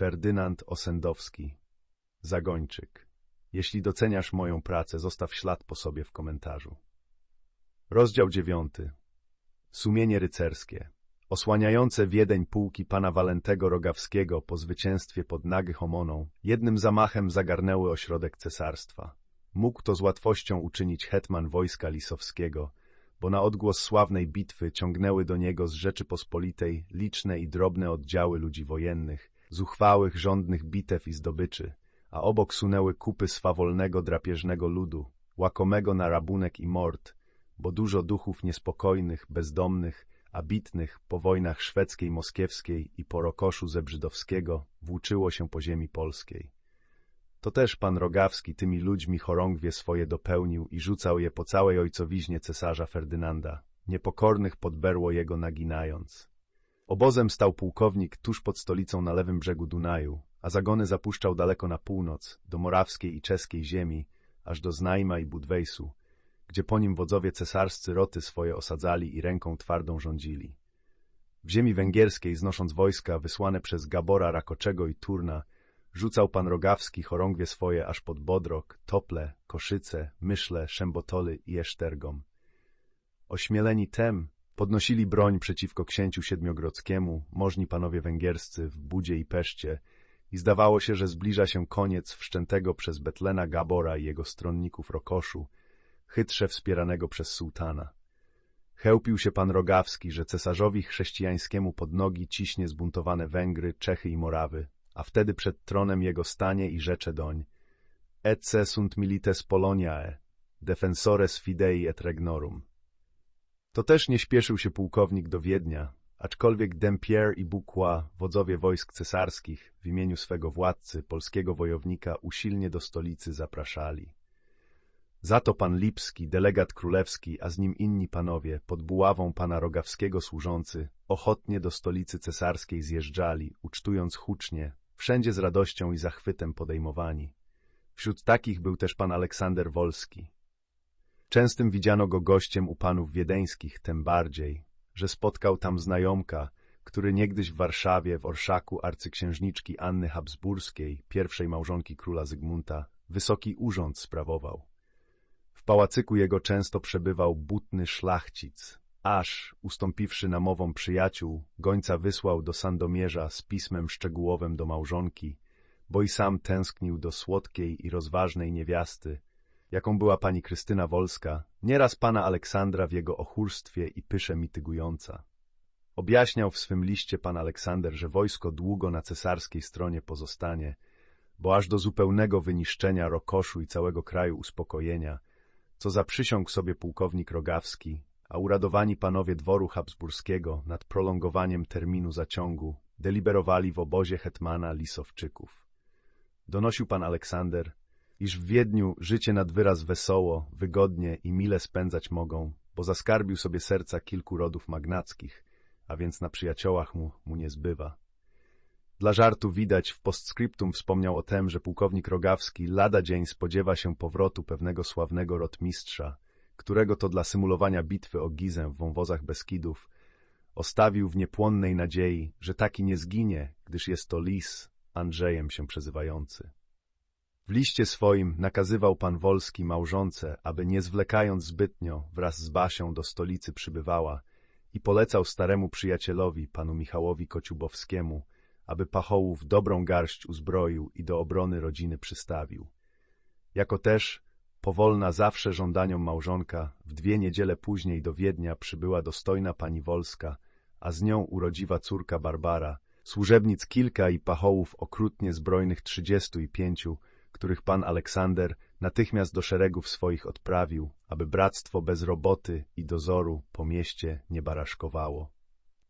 Ferdynand Osendowski Zagończyk Jeśli doceniasz moją pracę, zostaw ślad po sobie w komentarzu. Rozdział dziewiąty Sumienie rycerskie Osłaniające Wiedeń pułki pana Walentego Rogawskiego po zwycięstwie pod Nagyhomoną jednym zamachem zagarnęły ośrodek cesarstwa. Mógł to z łatwością uczynić hetman wojska lisowskiego, bo na odgłos sławnej bitwy ciągnęły do niego z Rzeczypospolitej liczne i drobne oddziały ludzi wojennych, zuchwałych, rządnych bitew i zdobyczy, a obok sunęły kupy swawolnego, drapieżnego ludu, łakomego na rabunek i mord, bo dużo duchów niespokojnych, bezdomnych, bitnych po wojnach szwedzkiej, moskiewskiej i po rokoszu zebrzydowskiego włóczyło się po ziemi polskiej. To też pan Rogawski tymi ludźmi chorągwie swoje dopełnił i rzucał je po całej ojcowiźnie cesarza Ferdynanda, niepokornych pod berło jego naginając. Obozem stał pułkownik tuż pod stolicą na lewym brzegu Dunaju, a zagony zapuszczał daleko na północ, do morawskiej i czeskiej ziemi, aż do Znajma i Budwejsu, gdzie po nim wodzowie cesarscy roty swoje osadzali i ręką twardą rządzili. W ziemi węgierskiej, znosząc wojska wysłane przez Gabora Rakoczego i Turna, rzucał pan Rogawski chorągwie swoje aż pod Bodrok, Tople, Koszyce, Myszle, Szembotoly i Esztergom. Ośmieleni tem podnosili broń przeciwko księciu siedmiogrodzkiemu, możni panowie węgierscy w Budzie i Peszcie i zdawało się, że zbliża się koniec wszczętego przez Betlena Gabora i jego stronników Rokoszu, chytrze wspieranego przez sułtana. Chełpił się pan Rogawski, że cesarzowi chrześcijańskiemu pod nogi ciśnie zbuntowane Węgry, Czechy i Morawy, a wtedy przed tronem jego stanie i rzecze doń Ecce sunt milites Poloniae, defensores fidei et regnorum. To też nie śpieszył się pułkownik do Wiednia, aczkolwiek Dempierre i Bucquois, wodzowie wojsk cesarskich, w imieniu swego władcy, polskiego wojownika, usilnie do stolicy zapraszali. Za to pan Lipski, delegat królewski, a z nim inni panowie, pod buławą pana Rogawskiego służący, ochotnie do stolicy cesarskiej zjeżdżali, ucztując hucznie, wszędzie z radością i zachwytem podejmowani. Wśród takich był też pan Aleksander Wolski. Częstym widziano go gościem u panów wiedeńskich, tym bardziej, że spotkał tam znajomka, który niegdyś w Warszawie, w orszaku arcyksiężniczki Anny Habsburskiej, pierwszej małżonki króla Zygmunta, wysoki urząd sprawował. W pałacyku jego często przebywał butny szlachcic, aż, ustąpiwszy namowom przyjaciół, gońca wysłał do Sandomierza z pismem szczegółowym do małżonki, bo i sam tęsknił do słodkiej i rozważnej niewiasty, jaką była pani Krystyna Wolska, nieraz pana Aleksandra w jego ochórstwie i pysze mitygująca. Objaśniał w swym liście pan Aleksander, że wojsko długo na cesarskiej stronie pozostanie, bo aż do zupełnego wyniszczenia Rokoszu i całego kraju uspokojenia, co zaprzysiągł sobie pułkownik Rogawski, a uradowani panowie dworu habsburskiego nad prolongowaniem terminu zaciągu deliberowali w obozie hetmana Lisowczyków. Donosił pan Aleksander, iż w Wiedniu życie nad wyraz wesoło, wygodnie i mile spędzać mogą, bo zaskarbił sobie serca kilku rodów magnackich, a więc na przyjaciołach mu, mu nie zbywa. Dla żartu widać w postscriptum wspomniał o tem, że pułkownik Rogawski lada dzień spodziewa się powrotu pewnego sławnego rotmistrza, którego to dla symulowania bitwy o Gizę w wąwozach Beskidów ostawił w niepłonnej nadziei, że taki nie zginie, gdyż jest to lis, Andrzejem się przezywający. W liście swoim nakazywał pan Wolski małżonce, aby nie zwlekając zbytnio wraz z Basią do stolicy przybywała i polecał staremu przyjacielowi, panu Michałowi Kociubowskiemu, aby pachołów dobrą garść uzbroił i do obrony rodziny przystawił. Jako też, powolna zawsze żądaniom małżonka, w dwie niedziele później do Wiednia przybyła dostojna pani Wolska, a z nią urodziwa córka Barbara, służebnic kilka i pachołów okrutnie zbrojnych trzydziestu i pięciu, których pan Aleksander natychmiast do szeregów swoich odprawił, aby bractwo bez roboty i dozoru po mieście nie baraszkowało.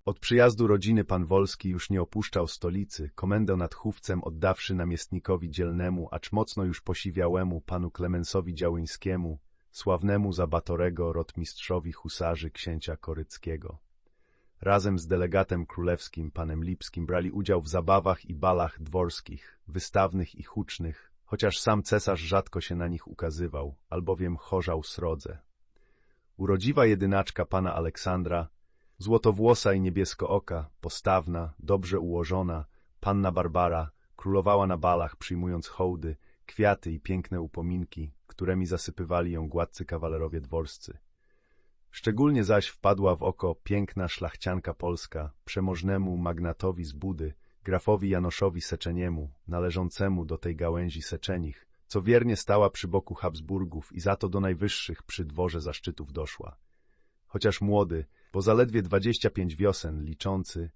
Od przyjazdu rodziny pan Wolski już nie opuszczał stolicy, komendę nad Chówcem oddawszy namiestnikowi dzielnemu, acz mocno już posiwiałemu panu Klemensowi Działyńskiemu, sławnemu za Batorego rotmistrzowi husarzy księcia Koryckiego. Razem z delegatem królewskim, panem Lipskim, brali udział w zabawach i balach dworskich, wystawnych i hucznych, chociaż sam cesarz rzadko się na nich ukazywał, albowiem chorzał srodze. Urodziwa jedynaczka pana Aleksandra, złotowłosa i niebieskooka, postawna, dobrze ułożona, panna Barbara, królowała na balach, przyjmując hołdy, kwiaty i piękne upominki, którymi zasypywali ją gładcy kawalerowie dworscy. Szczególnie zaś wpadła w oko piękna szlachcianka polska, przemożnemu magnatowi z Budy, grafowi Janoszowi Seczeniemu, należącemu do tej gałęzi Seczenich, co wiernie stała przy boku Habsburgów i za to do najwyższych przy dworze zaszczytów doszła. Chociaż młody, bo zaledwie dwadzieścia pięć wiosen liczący,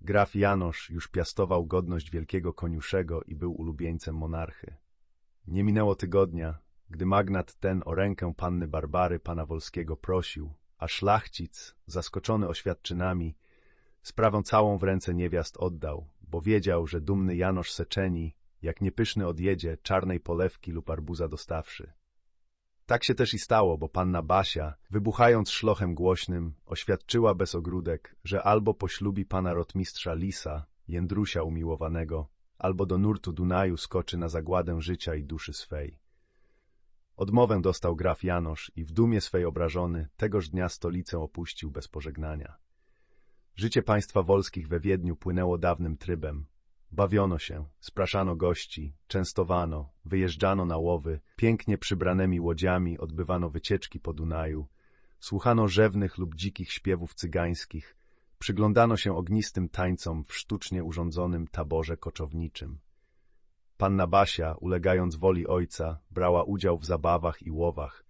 graf Janosz już piastował godność wielkiego koniuszego i był ulubieńcem monarchy. Nie minęło tygodnia, gdy magnat ten o rękę panny Barbary pana Wolskiego prosił, a szlachcic, zaskoczony oświadczynami, sprawę całą w ręce niewiast oddał, bo wiedział, że dumny Janosz Seczeni, jak niepyszny odjedzie, czarnej polewki lub arbuza dostawszy. Tak się też i stało, bo panna Basia, wybuchając szlochem głośnym, oświadczyła bez ogródek, że albo poślubi pana rotmistrza Lisa, Jędrusia umiłowanego, albo do nurtu Dunaju skoczy na zagładę życia i duszy swej. Odmowę dostał graf Janosz i w dumie swej obrażony tegoż dnia stolicę opuścił bez pożegnania. Życie państwa wolskich we Wiedniu płynęło dawnym trybem. Bawiono się, spraszano gości, częstowano, wyjeżdżano na łowy, pięknie przybranymi łodziami odbywano wycieczki po Dunaju, słuchano rzewnych lub dzikich śpiewów cygańskich, przyglądano się ognistym tańcom w sztucznie urządzonym taborze koczowniczym. Panna Basia, ulegając woli ojca, brała udział w zabawach i łowach,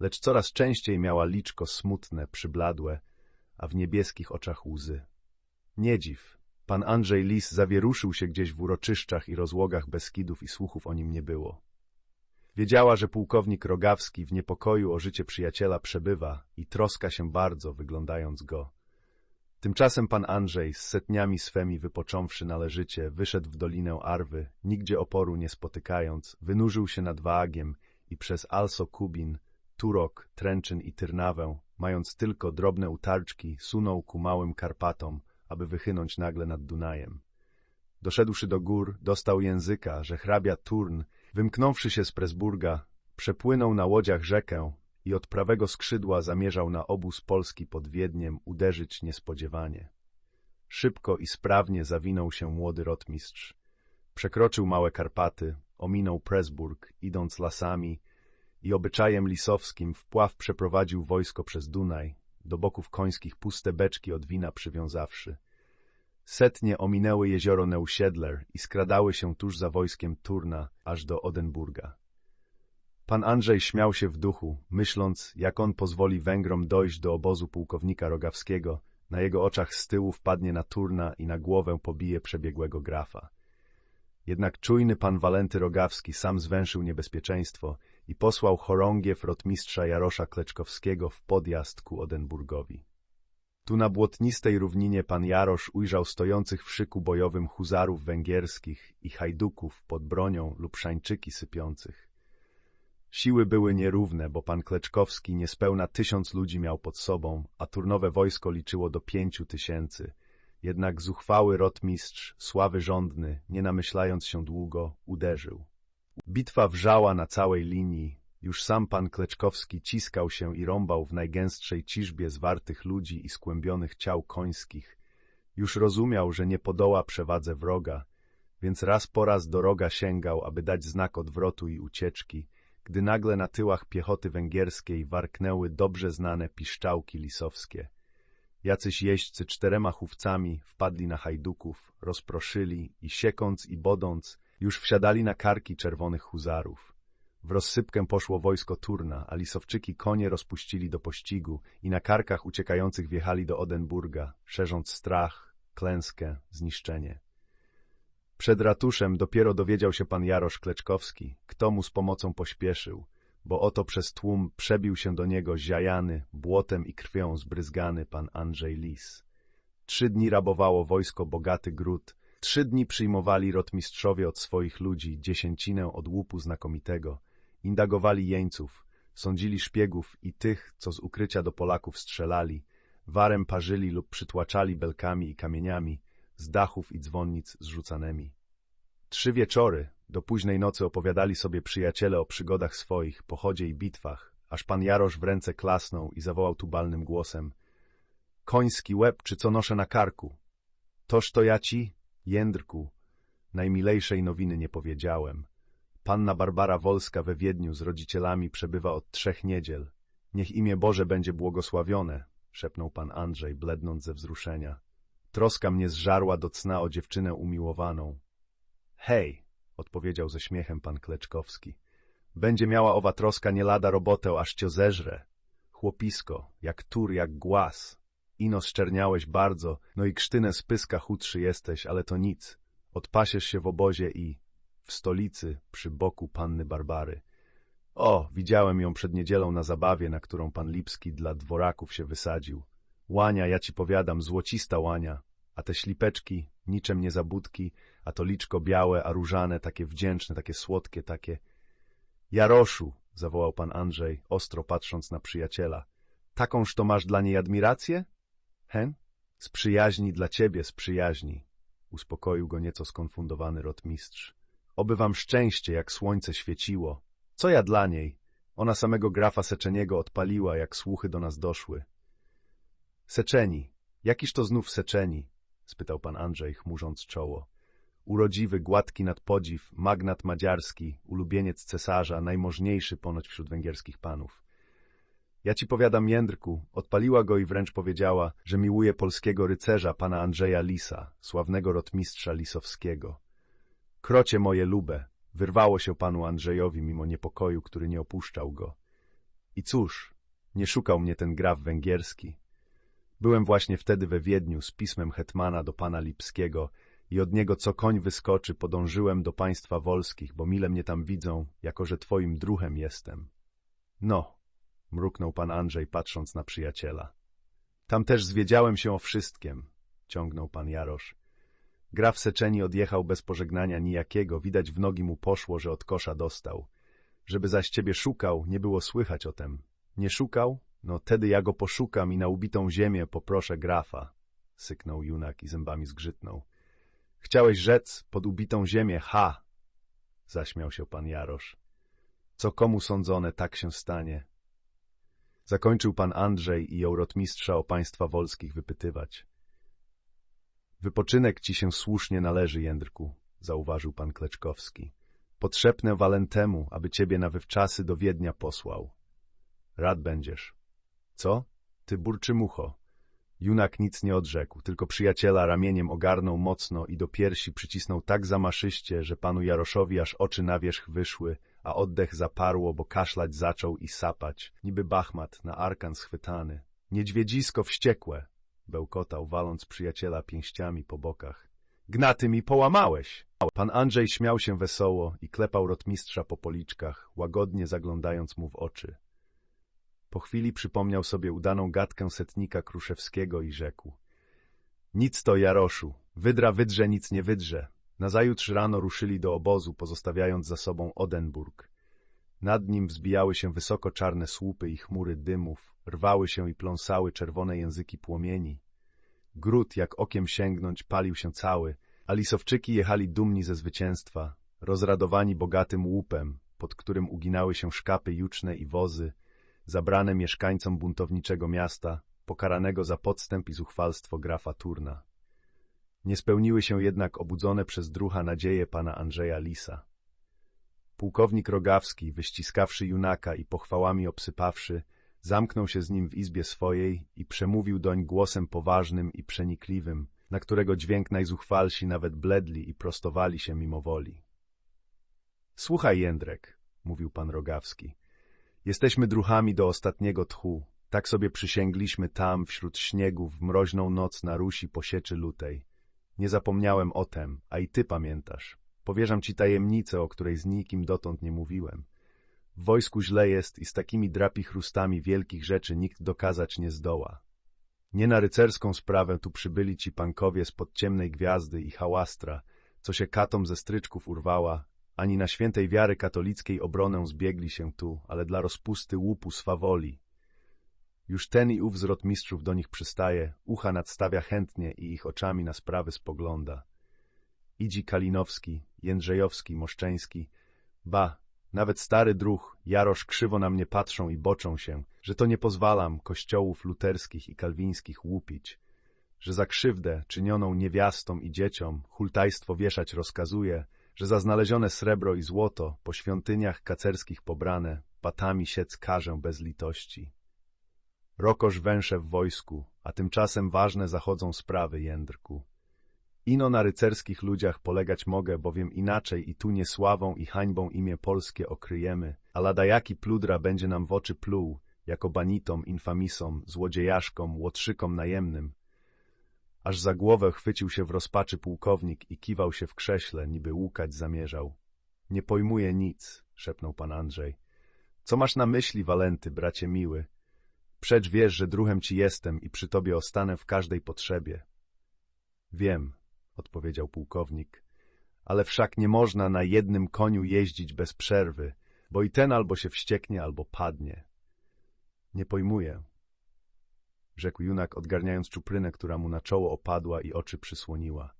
lecz coraz częściej miała liczko smutne, przybladłe, a w niebieskich oczach łzy. Nie dziw, pan Andrzej Lis zawieruszył się gdzieś w uroczyszczach i rozłogach Beskidów i słuchów o nim nie było. Wiedziała, że pułkownik Rogawski w niepokoju o życie przyjaciela przebywa i troska się bardzo, wyglądając go. Tymczasem pan Andrzej, z setniami swemi wypocząwszy należycie, wyszedł w dolinę Arwy, nigdzie oporu nie spotykając, wynurzył się nad Waagiem i przez Also Kubin, Turok, Tręczyn i Tyrnawę, mając tylko drobne utarczki, sunął ku małym Karpatom, aby wychynąć nagle nad Dunajem. Doszedłszy do gór, dostał języka, że hrabia Turn, wymknąwszy się z Presburga, przepłynął na łodziach rzekę i od prawego skrzydła zamierzał na obóz Polski pod Wiedniem uderzyć niespodziewanie. Szybko i sprawnie zawinął się młody rotmistrz. Przekroczył małe Karpaty, ominął Presburg, idąc lasami i obyczajem lisowskim wpław przeprowadził wojsko przez Dunaj, do boków końskich puste beczki od wina przywiązawszy. Setnie ominęły jezioro Neusiedler i skradały się tuż za wojskiem Turna, aż do Odenburga. Pan Andrzej śmiał się w duchu, myśląc, jak on pozwoli Węgrom dojść do obozu pułkownika Rogawskiego, na jego oczach z tyłu wpadnie na Turna i na głowę pobije przebiegłego grafa. Jednak czujny pan Walenty Rogawski sam zwęszył niebezpieczeństwo i posłał chorągiew rotmistrza Jarosza Kleczkowskiego w podjazd ku Odenburgowi. Tu na błotnistej równinie pan Jarosz ujrzał stojących w szyku bojowym huzarów węgierskich i hajduków pod bronią lub szańczyki sypiących. Siły były nierówne, bo pan Kleczkowski niespełna tysiąc ludzi miał pod sobą, a turnowe wojsko liczyło do pięciu tysięcy. Jednak zuchwały rotmistrz, sławy rządny, nie namyślając się długo, uderzył. Bitwa wrzała na całej linii. Już sam pan Kleczkowski ciskał się i rąbał w najgęstszej ciżbie zwartych ludzi i skłębionych ciał końskich. Już rozumiał, że nie podoła przewadze wroga, więc raz po raz do roga sięgał, aby dać znak odwrotu i ucieczki, gdy nagle na tyłach piechoty węgierskiej warknęły dobrze znane piszczałki lisowskie. Jacyś jeźdźcy czterema chówcami wpadli na hajduków, rozproszyli i siekąc i bodąc, już wsiadali na karki czerwonych huzarów. W rozsypkę poszło wojsko Turna, a lisowczyki konie rozpuścili do pościgu i na karkach uciekających wjechali do Odenburga, szerząc strach, klęskę, zniszczenie. Przed ratuszem dopiero dowiedział się pan Jarosz Kleczkowski, kto mu z pomocą pośpieszył, bo oto przez tłum przebił się do niego ziajany, błotem i krwią zbryzgany pan Andrzej Lis. Trzy dni rabowało wojsko bogaty gród, trzy dni przyjmowali rotmistrzowie od swoich ludzi dziesięcinę od łupu znakomitego, indagowali jeńców, sądzili szpiegów i tych, co z ukrycia do Polaków strzelali, warem parzyli lub przytłaczali belkami i kamieniami, z dachów i dzwonnic zrzucanymi. Trzy wieczory, do późnej nocy opowiadali sobie przyjaciele o przygodach swoich, pochodzie i bitwach, aż pan Jarosz w ręce klasnął i zawołał tubalnym głosem — Koński łeb, czy co noszę na karku? Toż to ja ci, Jędrku, Najmilejszej nowiny nie powiedziałem. Panna Barbara Wolska we Wiedniu z rodzicielami przebywa od trzech niedziel. Niech imię Boże będzie błogosławione, szepnął pan Andrzej, blednąc ze wzruszenia. Troska mnie zżarła do cna o dziewczynę umiłowaną. Hej, odpowiedział ze śmiechem pan Kleczkowski. Będzie miała owa troska nie lada robotę, aż cię zeżre. Chłopisko, jak tur, jak głaz. Ino szczerniałeś bardzo, no i krztynę z pyska chudszy jesteś, ale to nic. Odpasiesz się w obozie i w stolicy przy boku panny Barbary. O, widziałem ją przed niedzielą na zabawie, na którą pan Lipski dla dworaków się wysadził. Łania, ja ci powiadam, złocista łania, a te ślipeczki, niczem nie zabudki, a to liczko białe, a różane, takie wdzięczne, takie słodkie, takie... Jaroszu, zawołał pan Andrzej, ostro patrząc na przyjaciela. Takąż to masz dla niej admirację? Hen? Z przyjaźni dla ciebie, z przyjaźni. Uspokoił go nieco skonfundowany rotmistrz. Oby wam szczęście, jak słońce świeciło. Co ja dla niej? Ona samego grafa Seczeniego odpaliła, jak słuchy do nas doszły. Seczeni. Jakiż to znów Seczeni? spytał pan Andrzej, chmurząc czoło. Urodziwy, gładki nad podziw, magnat madziarski, ulubieniec cesarza, najmożniejszy ponoć wśród węgierskich panów. Ja ci powiadam, Jędrku, odpaliła go i wręcz powiedziała, że miłuje polskiego rycerza, pana Andrzeja Lisa, sławnego rotmistrza lisowskiego. Krocie moje lube, wyrwało się panu Andrzejowi mimo niepokoju, który nie opuszczał go. I cóż, nie szukał mnie ten graf węgierski. Byłem właśnie wtedy we Wiedniu z pismem hetmana do pana Lipskiego i od niego co koń wyskoczy podążyłem do państwa wolskich, bo mile mnie tam widzą, jako że twoim druhem jestem. No, mruknął pan Andrzej, patrząc na przyjaciela. Tam też zwiedziałem się o wszystkim, ciągnął pan Jarosz. Graf Seczeni odjechał bez pożegnania nijakiego, widać w nogi mu poszło, że od kosza dostał. Żeby zaś ciebie szukał, nie było słychać o tem. Nie szukał? No, tedy ja go poszukam i na ubitą ziemię poproszę grafa, syknął junak i zębami zgrzytnął. Chciałeś rzec pod ubitą ziemię, ha! Zaśmiał się pan Jarosz. Co komu sądzone, tak się stanie. Zakończył pan Andrzej i jął rotmistrza o państwa wolskich wypytywać. Wypoczynek ci się słusznie należy, Jędrku, zauważył pan Kleczkowski. Potrzepnę Walentemu, aby ciebie na wywczasy do Wiednia posłał. Rad będziesz. Co? Ty burczymucho. Junak nic nie odrzekł, tylko przyjaciela ramieniem ogarnął mocno i do piersi przycisnął tak zamaszyście, że panu Jaroszowi aż oczy na wierzch wyszły, a oddech zaparło, bo kaszlać zaczął i sapać, niby bachmat na arkan schwytany. Niedźwiedzisko wściekłe, bełkotał, waląc przyjaciela pięściami po bokach. Gnaty mi połamałeś! Pan Andrzej śmiał się wesoło i klepał rotmistrza po policzkach, łagodnie zaglądając mu w oczy. Po chwili przypomniał sobie udaną gadkę setnika Kruszewskiego i rzekł. Nic to, Jaroszu, wydra wydrze, nic nie wydrze. Nazajutrz rano ruszyli do obozu, pozostawiając za sobą Odenburg. Nad nim wzbijały się wysoko czarne słupy i chmury dymów, rwały się i pląsały czerwone języki płomieni. Gród, jak okiem sięgnąć, palił się cały, a lisowczyki jechali dumni ze zwycięstwa, rozradowani bogatym łupem, pod którym uginały się szkapy juczne i wozy, zabrane mieszkańcom buntowniczego miasta, pokaranego za podstęp i zuchwalstwo grafa Turna. Nie spełniły się jednak obudzone przez drucha nadzieje pana Andrzeja Lisa. Pułkownik Rogawski, wyściskawszy junaka i pochwałami obsypawszy, zamknął się z nim w izbie swojej i przemówił doń głosem poważnym i przenikliwym, na którego dźwięk najzuchwalsi nawet bledli i prostowali się mimowoli. Słuchaj, Jędrek, mówił pan Rogawski, jesteśmy druchami do ostatniego tchu, tak sobie przysięgliśmy tam, wśród śniegu, w mroźną noc na Rusi posieczy lutej. Nie zapomniałem o tem, a i ty pamiętasz. Powierzam ci tajemnicę, o której z nikim dotąd nie mówiłem. W wojsku źle jest i z takimi drapichrustami wielkich rzeczy nikt dokazać nie zdoła. Nie na rycerską sprawę tu przybyli ci pankowie spod ciemnej gwiazdy i hałastra, co się katom ze stryczków urwała, ani na świętej wiary katolickiej obronę zbiegli się tu, ale dla rozpusty łupu swawoli. Już ten i ów z mistrzów do nich przystaje, ucha nadstawia chętnie i ich oczami na sprawy spogląda. Idzi Kalinowski, Jędrzejowski, Moszczeński, ba, nawet stary druh, Jarosz krzywo na mnie patrzą i boczą się, że to nie pozwalam kościołów luterskich i kalwińskich łupić, że za krzywdę czynioną niewiastom i dzieciom hultajstwo wieszać rozkazuje, że za znalezione srebro i złoto po świątyniach kacerskich pobrane patami siec karzę bez litości. Rokosz węsze w wojsku, a tymczasem ważne zachodzą sprawy, Jędrku. Ino na rycerskich ludziach polegać mogę, bowiem inaczej i tu niesławą i hańbą imię polskie okryjemy, a lada jaki pludra będzie nam w oczy pluł, jako banitom, infamisom, złodziejaszkom, łotrzykom najemnym. Aż za głowę chwycił się w rozpaczy pułkownik i kiwał się w krześle, niby łukać zamierzał. Nie pojmuję nic, szepnął pan Andrzej. Co masz na myśli, Walenty, bracie miły? Przecz wiesz, że druhem ci jestem i przy tobie ostanę w każdej potrzebie. Wiem, odpowiedział pułkownik, ale wszak nie można na jednym koniu jeździć bez przerwy, bo i ten albo się wścieknie, albo padnie. Nie pojmuję, rzekł junak, odgarniając czuprynę, która mu na czoło opadła i oczy przysłoniła.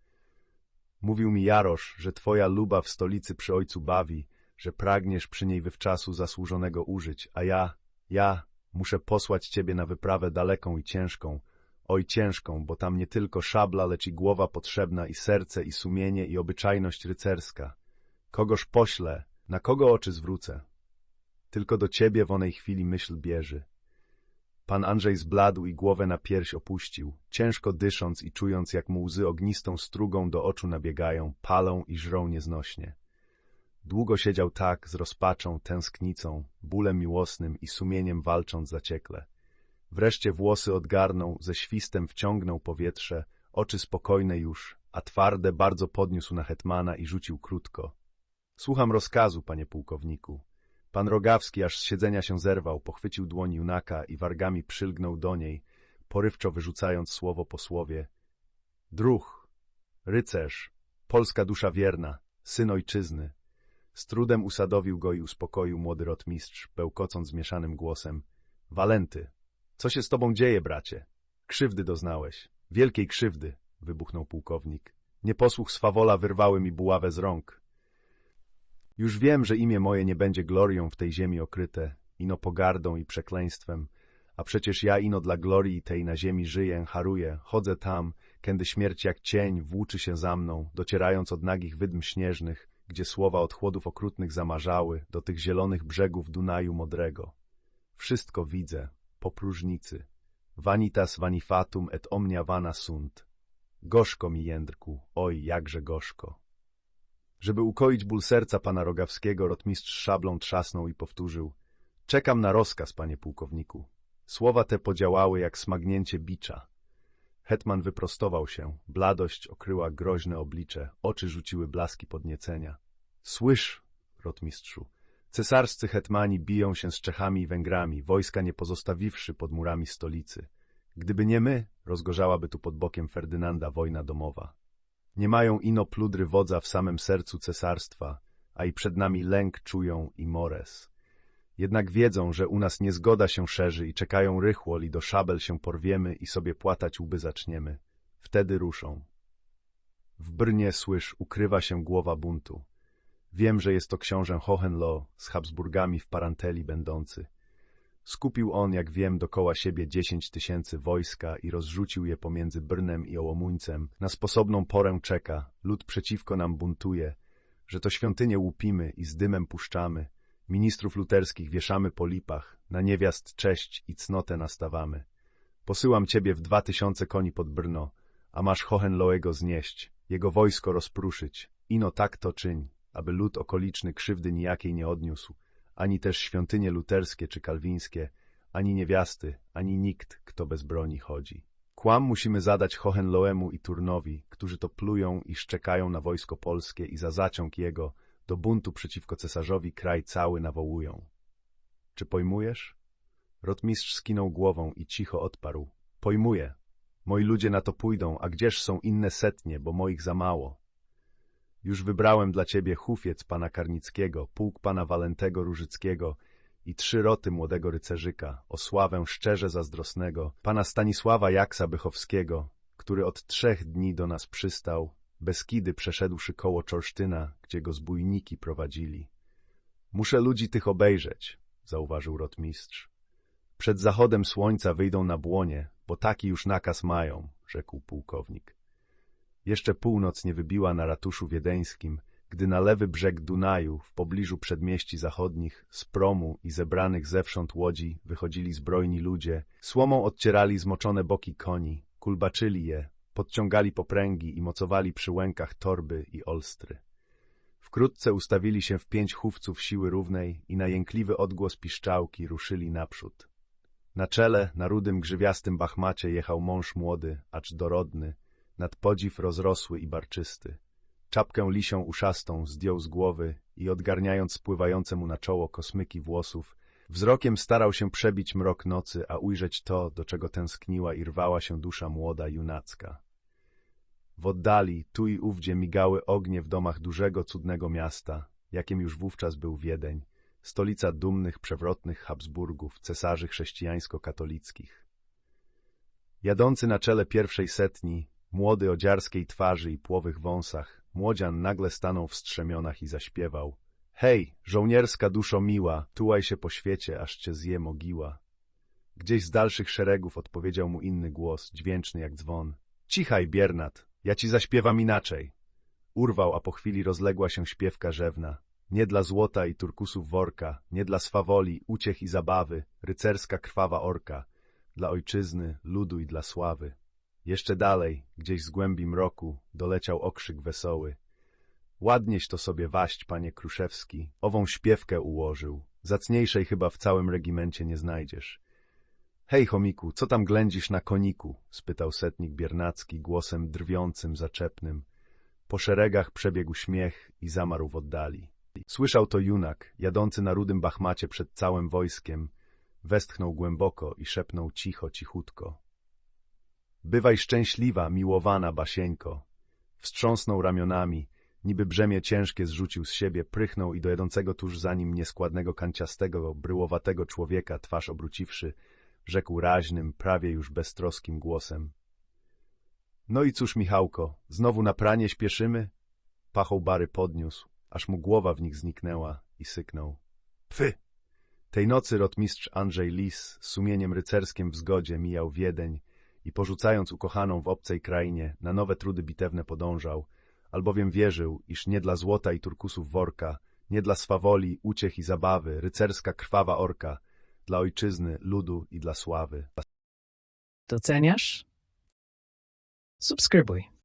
Mówił mi Jarosz, że twoja luba w stolicy przy ojcu bawi, że pragniesz przy niej wywczasu zasłużonego użyć, a ja, ja muszę posłać ciebie na wyprawę daleką i ciężką, oj ciężką, bo tam nie tylko szabla, lecz i głowa potrzebna, i serce, i sumienie, i obyczajność rycerska. Kogoż poślę, na kogo oczy zwrócę? Tylko do ciebie w onej chwili myśl bierze. Pan Andrzej zbladł i głowę na pierś opuścił, ciężko dysząc i czując, jak mu łzy ognistą strugą do oczu nabiegają, palą i żrą nieznośnie. Długo siedział tak, z rozpaczą, tęsknicą, bólem miłosnym i sumieniem walcząc zaciekle. Wreszcie włosy odgarnął, ze świstem wciągnął powietrze, oczy spokojne już, a twarde bardzo podniósł na hetmana i rzucił krótko. Słucham rozkazu, panie pułkowniku. Pan Rogawski aż z siedzenia się zerwał, pochwycił dłoń junaka i wargami przylgnął do niej, porywczo wyrzucając słowo po słowie. Druh, rycerz, polska dusza wierna, syn ojczyzny. Z trudem usadowił go i uspokoił młody rotmistrz, bełkocąc zmieszanym głosem. Walenty, co się z tobą dzieje, bracie? Krzywdy doznałeś. Wielkiej krzywdy, wybuchnął pułkownik. Nieposłuch swawola wyrwały mi buławę z rąk. Już wiem, że imię moje nie będzie glorią w tej ziemi okryte, ino pogardą i przekleństwem, a przecież ja ino dla glorii tej na ziemi żyję, haruję, chodzę tam, kiedy śmierć jak cień włóczy się za mną, docierając od nagich wydm śnieżnych, gdzie słowa od chłodów okrutnych zamarzały, do tych zielonych brzegów Dunaju modrego. Wszystko widzę, po próżnicy. Vanitas vanifatum et omnia vana sunt. Gorzko mi, Jędrku, oj, jakże gorzko. Żeby ukoić ból serca pana Rogawskiego, rotmistrz szablą trzasnął i powtórzył. Czekam na rozkaz, panie pułkowniku. Słowa te podziałały jak smagnięcie bicza. Hetman wyprostował się, bladość okryła groźne oblicze, oczy rzuciły blaski podniecenia. Słysz, rotmistrzu, cesarscy hetmani biją się z Czechami i Węgrami, wojska nie pozostawiwszy pod murami stolicy. Gdyby nie my, rozgorzałaby tu pod bokiem Ferdynanda wojna domowa. Nie mają ino pludry wodza w samym sercu cesarstwa, a i przed nami lęk czują i mores. Jednak wiedzą, że u nas niezgoda się szerzy i czekają rychło, li do szabel się porwiemy i sobie płatać łby zaczniemy. Wtedy ruszą. W Brnie, słysz, ukrywa się głowa buntu. Wiem, że jest to książę Hohenlohe z Habsburgami w paranteli będący. Skupił on, jak wiem, dokoła siebie dziesięć tysięcy wojska i rozrzucił je pomiędzy Brnem i Ołomuńcem. Na sposobną porę czeka, lud przeciwko nam buntuje, że to świątynię łupimy i z dymem puszczamy, ministrów luterskich wieszamy po lipach, na niewiast cześć i cnotę nastawamy. Posyłam ciebie w dwa tysiące koni pod Brno, a masz Hohenloego znieść, jego wojsko rozpruszyć. Ino tak to czyń, aby lud okoliczny krzywdy nijakiej nie odniósł, ani też świątynie luterskie czy kalwińskie, ani niewiasty, ani nikt, kto bez broni chodzi. Kłam musimy zadać Hohenloemu i Turnowi, którzy to plują i szczekają na wojsko polskie i za zaciąg jego do buntu przeciwko cesarzowi kraj cały nawołują. Czy pojmujesz? Rotmistrz skinął głową i cicho odparł. Pojmuję. Moi ludzie na to pójdą, a gdzież są inne setnie, bo moich za mało. Już wybrałem dla ciebie hufiec pana Karnickiego, pułk pana Walentego Różyckiego i trzy roty młodego rycerzyka, o sławę szczerze zazdrosnego, pana Stanisława Jaksa Bychowskiego, który od trzech dni do nas przystał, Beskidy przeszedłszy koło Czorsztyna, gdzie go zbójniki prowadzili. Muszę ludzi tych obejrzeć, zauważył rotmistrz. Przed zachodem słońca wyjdą na błonie, bo taki już nakaz mają, rzekł pułkownik. Jeszcze północ nie wybiła na ratuszu wiedeńskim, gdy na lewy brzeg Dunaju, w pobliżu przedmieści zachodnich, z promu i zebranych zewsząd łodzi wychodzili zbrojni ludzie, słomą odcierali zmoczone boki koni, kulbaczyli je, podciągali popręgi i mocowali przy łękach torby i olstry. Wkrótce ustawili się w pięć chówców siły równej i na jękliwy odgłos piszczałki ruszyli naprzód. Na czele, na rudym grzywiastym bachmacie jechał mąż młody, acz dorodny, nad podziw rozrosły i barczysty. Czapkę lisią uszastą zdjął z głowy i odgarniając spływające mu na czoło kosmyki włosów, wzrokiem starał się przebić mrok nocy, a ujrzeć to, do czego tęskniła i rwała się dusza młoda, junacka. W oddali, tu i ówdzie migały ognie w domach dużego, cudnego miasta, jakim już wówczas był Wiedeń, stolica dumnych, przewrotnych Habsburgów, cesarzy chrześcijańsko-katolickich. Jadący na czele pierwszej setni, młody o dziarskiej twarzy i płowych wąsach, młodzian nagle stanął w strzemionach i zaśpiewał. Hej, żołnierska duszo miła, tułaj się po świecie, aż cię zje mogiła. Gdzieś z dalszych szeregów odpowiedział mu inny głos, dźwięczny jak dzwon. Cichaj, biernat, ja ci zaśpiewam inaczej. Urwał, a po chwili rozległa się śpiewka rzewna. Nie dla złota i turkusów worka, nie dla swawoli, uciech i zabawy, rycerska krwawa orka, dla ojczyzny, ludu i dla sławy. Jeszcze dalej, gdzieś z głębi mroku, doleciał okrzyk wesoły. Ładnieś to sobie waść, panie Kruszewski, ową śpiewkę ułożył. Zacniejszej chyba w całym regimencie nie znajdziesz. Hej, chomiku, co tam ględzisz na koniku? spytał setnik biernacki głosem drwiącym, zaczepnym. Po szeregach przebiegł śmiech i zamarł w oddali. Słyszał to junak, jadący na rudym bachmacie przed całym wojskiem. Westchnął głęboko i szepnął cicho, cichutko. Bywaj szczęśliwa, miłowana Basieńko. Wstrząsnął ramionami, niby brzemię ciężkie zrzucił z siebie, prychnął i do jadącego tuż za nim nieskładnego, kanciastego, bryłowatego człowieka, twarz obróciwszy, rzekł raźnym, prawie już beztroskim głosem. No i cóż, Michałko, znowu na pranie śpieszymy? Pachą bary podniósł, aż mu głowa w nich zniknęła i syknął. Pfy! Tej nocy rotmistrz Andrzej Lis z sumieniem rycerskim w zgodzie mijał Wiedeń i porzucając ukochaną w obcej krainie, na nowe trudy bitewne podążał, albowiem wierzył, iż nie dla złota i turkusów worka, nie dla swawoli, uciech i zabawy, rycerska krwawa orka, dla ojczyzny, ludu i dla sławy. Doceniasz? Subskrybuj.